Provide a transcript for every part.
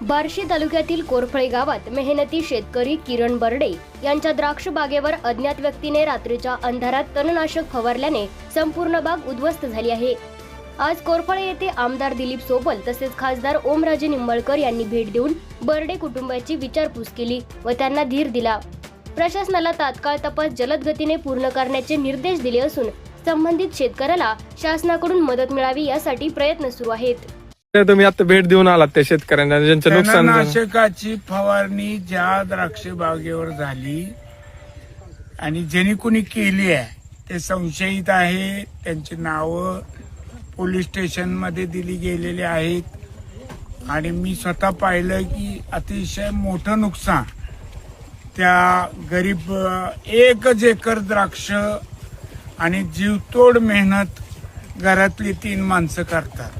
बार्शी तालुक्यातील कोरफळे गावात मेहनती शेतकरी किरण बर्डे यांच्या द्राक्ष बागेवर अज्ञात व्यक्तीने रात्रीच्या अंधारात तणनाशक फवारल्याने संपूर्ण बाग उद्ध्वस्त झाली आहे. आज कोरफळे येथे आमदार दिलीप सोबल तसेच खासदार ओमराजे निंबळकर यांनी भेट देऊन बर्डे कुटुंबाची विचारपूस केली व त्यांना धीर दिला. प्रशासनाला तात्काळ तपास जलद गतीने पूर्ण करण्याचे निर्देश दिले असून संबंधित शेतकऱ्याला शासनाकडून मदत मिळावी यासाठी प्रयत्न सुरू आहेत. तुम्ही आता भेट देऊन आलात त्या शेतकऱ्यांना ज्यांचं नुकसान झालं. फवारणी ज्या द्राक्ष बागेवर झाली आणि ज्यांनी कोणी केली आहे ते संशयित आहे. त्यांची नावं पोलीस स्टेशनमध्ये दिली गेलेली आहेत. आणि मी स्वतः पाहिलं की अतिशय मोठं नुकसान त्या गरीब अ, एकच एकर द्राक्ष आणि जीवतोड मेहनत घरातली तीन माणसं करतात.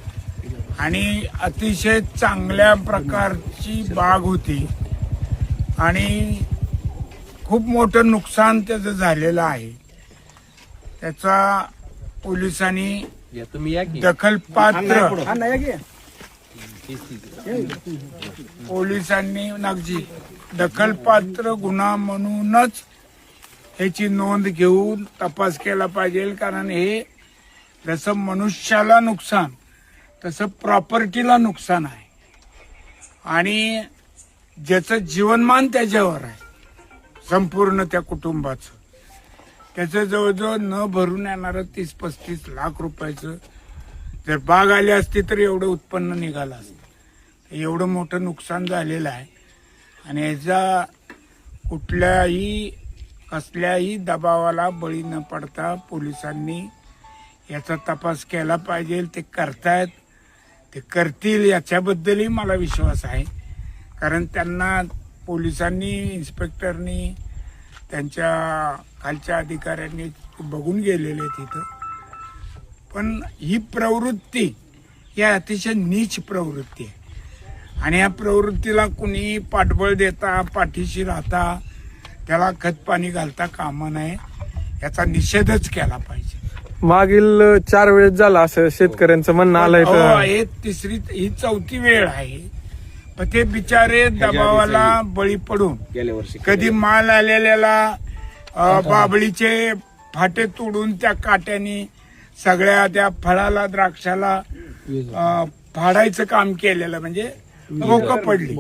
आणि अतिशय चांगल्या प्रकारची बाग होती. आणि खूप मोठं नुकसान त्याचं झालेलं आहे. त्याचा पोलिसांनी तुम्ही या की. दखलपात्र पोलिसांनी नगजी दखलपात्र गुन्हा म्हणूनच ह्याची नोंद घेऊन तपास केला पाहिजे कारण हे जसं मनुष्याला नुकसान तसं प्रॉपर्टीला नुकसान आहे. आणि ज्याचं जीवनमान त्याच्यावर आहे. संपूर्ण त्या कुटुंबाचं. त्याचं जवळजवळ न भरून येणारं तीस पस्तीस लाख रुपयाचं जर बाग आली असती तर एवढं उत्पन्न निघालं असतं. एवढं मोठं नुकसान झालेलं आहे. आणि याचा कुठल्याही कसल्याही दबावाला बळी न पडता पोलिसांनी याचा तपास केला पाहिजे. ते करतायत. ते करतील याच्याबद्दलही मला विश्वास आहे. कारण त्यांना पोलिसांनी इन्स्पेक्टरनी त्यांच्या खालच्या अधिकाऱ्यांनी बघून गेलेले तिथं पण ही प्रवृत्ती ही अतिशय नीच प्रवृत्ती आहे. आणि या प्रवृत्तीला कुणी पाठबळ देता पाठीशी राहता त्याला खत पाणी घालता कामं नये याचा निषेधच केला पाहिजे. मागील चार वेळेस झाला असं शेतकऱ्यांचं म्हणणं आलंय तर हे तिसरी ही चौथी वेळ आहे. पण ते बिचारे दबावाला बळी पडून गेल्या वर्षी कधी माल आलेल्याला अ, बाबळीचे फाटे तोडून त्या काट्यानी सगळ्या त्या फळाला द्राक्षाला अ, फाडायचं काम केलेलं म्हणजे रोकं पडली.